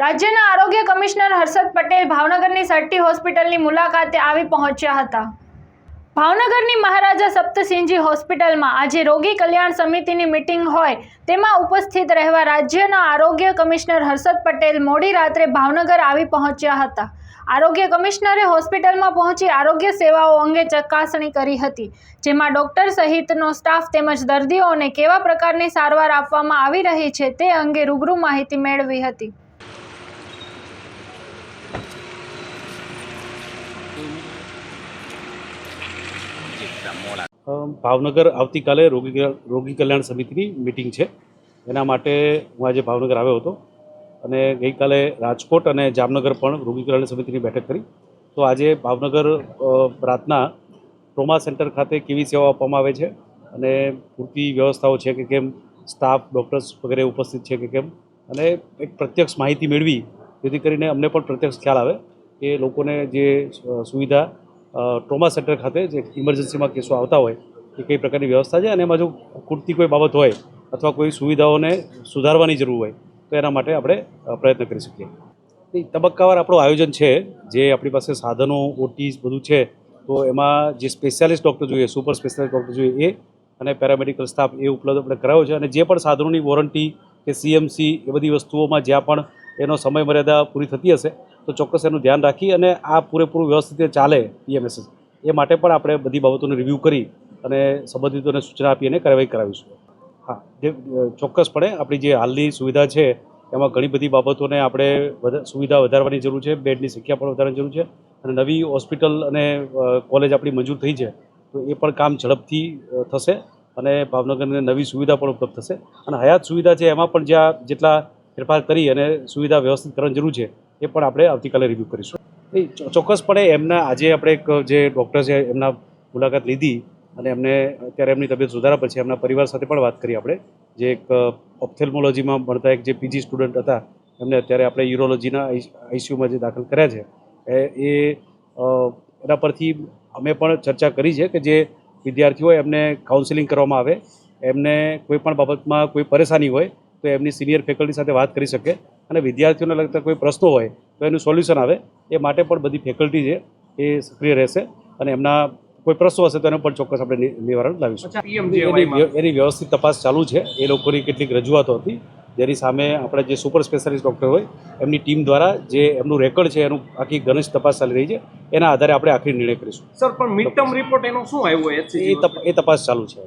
રાજ્યના આરોગ્ય કમિશનર હર્ષદ પટેલ ભાવનગરની સટ્ટી હોસ્પિટલની મુલાકાતે આવી પહોંચ્યા હતા. ભાવનગરની મહારાજા સપ્તસિંહજી હોસ્પિટલમાં આજે રોગી કલ્યાણ સમિતિની મિટિંગ હોય તેમાં ઉપસ્થિત રહેવા રાજ્યના આરોગ્ય કમિશનર હર્ષદ પટેલ મોડી રાત્રે ભાવનગર આવી પહોંચ્યા હતા. આરોગ્ય કમિશનરે હોસ્પિટલમાં પહોંચી આરોગ્ય સેવાઓ અંગે ચકાસણી કરી હતી, જેમાં ડોક્ટર સહિતનો સ્ટાફ તેમજ દર્દીઓને કેવા પ્રકારની સારવાર આપવામાં આવી રહી છે તે અંગે રૂબરૂ માહિતી મેળવી હતી. ભાવનગર આવતીકાલે રોગી રોગી કલ્યાણ સમિતિની મિટિંગ છે. એના માટે હું આજે ભાવનગર આવ્યો હતો અને ગઈકાલે રાજકોટ અને જામનગર પણ રોગી કલ્યાણ સમિતિની બેઠક કરી. તો આજે ભાવનગર રાતના ટ્રોમા સેન્ટર ખાતે કેવી સેવાઓ આપવામાં આવે છે અને પૂરતી વ્યવસ્થાઓ છે કે કેમ? સ્ટાફ, ડૉક્ટર્સ વગેરે ઉપસ્થિત છે કે કેમ? અને એક પ્રત્યક્ષ માહિતી મેળવી જેથી કરીને અમને પણ પ્રત્યક્ષ ખ્યાલ આવે. કે લોકોને જે સુવિધા ટ્રોમા સેન્ટર ખાતે જે ઇમરજન્સીમાં કેસો આવતા હોય, એ કઈ પ્રકારની વ્યવસ્થા છે અને એમાં જો ખૂટતી કોઈ બાબત હોય અથવા કોઈ સુવિધાઓને સુધારવાની જરૂર હોય, તો એના માટે આપણે પ્રયત્ન કરી શકીએ. તબક્કાવાર આપણું આયોજન છે, જે આપણી પાસે સાધનો, ઓટીસ બધું છે, તો એમાં જે સ્પેશિયાલિસ્ટ ડૉક્ટર જોઈએ, સુપર સ્પેશિયાલિસ્ટ ડૉક્ટર જોઈએ, એ અને પેરામેડિકલ સ્ટાફ એ ઉપલબ્ધ આપણે કરાવ્યો છે અને જે પણ સાધનોની વોરંટી કે સીએમસી એ બધી વસ્તુઓમાં જ્યાં પણ એનો સમય મર્યાદા પૂરી થતી હશે તો ચોક્કસ એનું ધ્યાન રાખી અને આ પૂરેપૂરું વ્યવસ્થિત ચાલે પીએમએસએસ એ માટે પણ આપણે બધી બાબતોને રિવ્યૂ કરી અને સંબંધિતોને સૂચના આપી અને કાર્યવાહી કરાવીશું. હા, જે ચોક્કસપણે આપણી જે હાલની સુવિધા છે, એમાં ઘણી બધી બાબતોને આપણે સુવિધા વધારવાની જરૂર છે, બેડની સંખ્યા પણ વધારવાની જરૂર છે અને નવી હોસ્પિટલ અને કોલેજ આપણી મંજૂર થઈ છે, તો એ પણ કામ ઝડપથી થશે અને ભાવનગરને નવી સુવિધા પણ ઉપલબ્ધ થશે. અને હયાત સુવિધા છે, એમાં પણ જ્યાં જેટલા ફેરફાર કરી અને સુવિધા વ્યવસ્થિત કરવાની જરૂર છે એ પણ આપણે આવતીકાલે રિવ્યૂ કરીશું. ચોક્કસપણે એમના આજે આપણે એક જે ડૉક્ટર છે, એમના મુલાકાત લીધી અને એમને અત્યારે એમની તબિયત સુધારા પછી એમના પરિવાર સાથે પણ વાત કરી આપણે. જે એક ઓપ્થેલ્મોલોજીમાં ભણતા એક જે પીજી સ્ટુડન્ટ હતા, એમને અત્યારે આપણે યુરોલોજીના આઈસીયુમાં જે દાખલ કર્યા છે. એ એ એના પરથી અમે પણ ચર્ચા કરી છે કે જે વિદ્યાર્થીઓ એમને કાઉન્સેલિંગ કરવામાં આવે, એમને કોઈ પણ બાબતમાં કોઈ પરેશાની હોય તો એમની સિનિયર ફેકલ્ટી સાથે વાત કરી શકે અને વિદ્યાર્થીઓને લગતા કોઈ પ્રશ્નો હોય તો એનું સોલ્યુશન આવે. એ માટે પણ બધી ફેકલ્ટી છે એ સક્રિય રહેશે અને એમના કોઈ પ્રશ્નો હશે તો એનું પણ ચોક્કસ આપણે નિવારણ લાવીશું. એની વ્યવસ્થિત તપાસ ચાલુ છે. એ લોકોની કેટલીક રજૂઆતો હતી. જેની સામે આપણે જે સુપર સ્પેશિયાલિસ્ટ ડૉક્ટર હોય એમની ટીમ દ્વારા જે એમનું રેકોર્ડ છે એનું આખી ઘનિષ્ઠ તપાસ ચાલી રહી છે. એના આધારે આપણે આખરી નિર્ણય કરીશું. સર પણ મિડ ટર્મ રિપોર્ટ એનો શું આવ્યો? એ તપાસ ચાલુ છે.